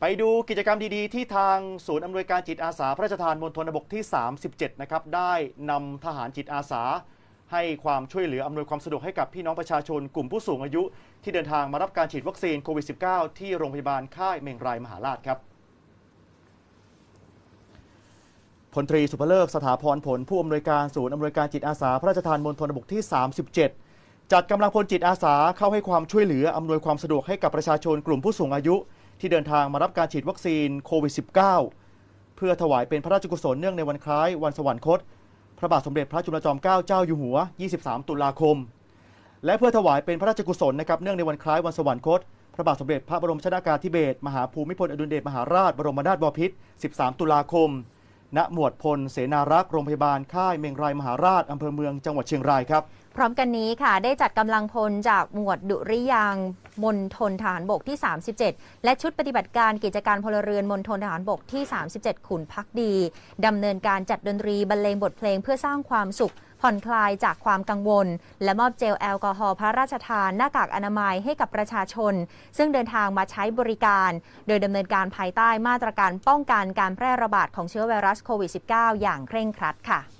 ไปดูกิจกรรมดีๆ ที่ทางศูนย์อำนวยการจิตอาสา พระราชทานมณฑลบกที่ 37 นะครับ ได้นำทหารจิตอาสา ให้ความช่วยเหลืออำนวยความสะดวกให้กับพี่น้องประชาชนกลุ่มผู้สูงอายุ ที่เดินทางมารับการฉีดวัคซีนโควิด -19 ที่โรงพยาบาลค่ายเมงรายมหาราชครับพลตรีสุภเลิกสถาพรผลผู้อำนวยการศูนย์อำนวยการจิตอาสา พระราชทานมณฑลบกที่ 37 จัดกำลังพลจิตอาสาเข้าให้ความช่วยเหลืออำนวยความสะดวกให้กับประชาชนกลุ่มผู้สูงอายุ ที่เดินทางมารับการฉีดวัคซีนโควิด -19 เพื่อถวายเป็นพระราชกุศลเนื่องในวันคล้ายวันสวรรคต พระบาทสมเด็จพระจุลจอมเกล้าเจ้าอยู่หัว 23 ตุลาคม และเพื่อถวายเป็นพระราชกุศลนะครับเนื่องในวันคล้ายวันสวรรคต พระบาทสมเด็จพระบรมชนากาธิเบศรมหาภูมิพลอดุลยเดชมหาราชบรมนาถบพิตร 13 ตุลาคม ณ หมวดพล เสนารักษ์โรงพยาบาลค่ายเมงรายมหาราชอำเภอเมืองจังหวัดเชียงรายครับพร้อมกันนี้ค่ะ ได้จัดกำลังพลจากหมวดดุริยาง มณฑลทหารบกที่ 37 และชุดปฏิบัติการกิจการพลเรือนมณฑลทหารบกที่ 37 ขุนพักดีดำเนินการจัดดนตรีบรรเลงบทเพลงเพื่อสร้างความสุขผ่อนคลายจากความกังวล และมอบเจลแอลกอฮอล์พระราชทานหน้ากากอนามัยให้กับประชาชน ซึ่งเดินทางมาใช้บริการ โดยดำเนินการภายใต้มาตรการป้องกันการแพร่ระบาดของเชื้อไวรัสโควิด -19 อย่างเคร่งครัดค่ะ